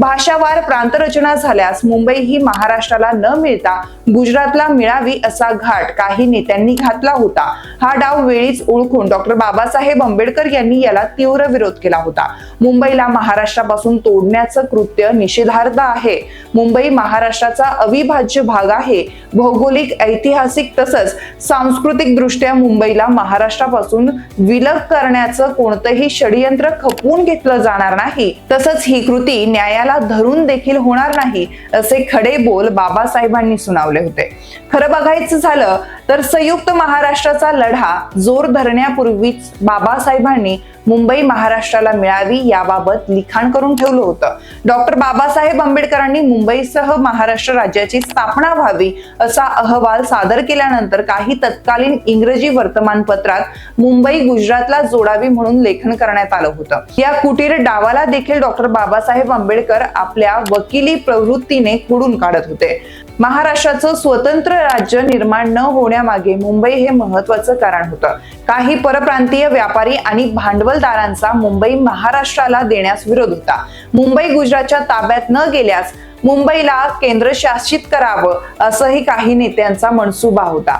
भाषावार प्रांतरचना झाल्यास मुंबई ही महाराष्ट्राला न मिळता गुजरातला मिळावी असा घाट काही नेत्यांनी घातला होता. हा डाव वेळीच ओळखून डॉक्टर बाबासाहेब आंबेडकर यांनी याला तीव्र विरोध केला होता. मुंबईला महाराष्ट्रापासून तोडण्याचं कृत्य निषेधार्ह आहे. मुंबई महाराष्ट्राचा अविभाज्य भाग आहे. भौगोलिक ऐतिहासिक तसंच सांस्कृतिक दृष्ट्या मुंबईला महाराष्ट्रापासून विलग करण्याचं कोणतंही षडयंत्र खपवून घेतलं जाणार नाही. तसंच ही कृती न्यायाला धरून देखील होणार नाही असे खडे बोल बाबासाहेबांनी सुनावले होते. खरं बघायचं झालं तर संयुक्त महाराष्ट्राचा लढा जोर धरण्यापूर्वीच बाबासाहेबांनी मुंबई महाराष्ट्राला मिळावी याबाबत लिखाण करून ठेवलं होतं. डॉक्टर बाबासाहेब आंबेडकरांनी मुंबईसह महाराष्ट्र राज्याची स्थापना व्हावी असा अहवाल सादर केल्यानंतर काही तत्कालीन इंग्रजी वर्तमानपत्रात मुंबई गुजरातला जोडावी म्हणून लेखन करण्यात आलं होतं. या कुटीर डावाला देखील डॉक्टर बाबासाहेब आंबेडकर आपल्या वकिली प्रवृत्तीने खुडून काढत होते. महाराष्ट्राचं स्वतंत्र राज्य निर्माण न होण्यामागे मुंबई हे महत्वाचं कारण होतं. काही परप्रांतीय व्यापारी आणि भांडवलदारांचा मुंबई महाराष्ट्राला देण्यास विरोध होता. मुंबई गुजरातच्या ताब्यात न गेल्यास मुंबईला केंद्रशासित करावं असंही काही नेत्यांचा मनसुबा होता.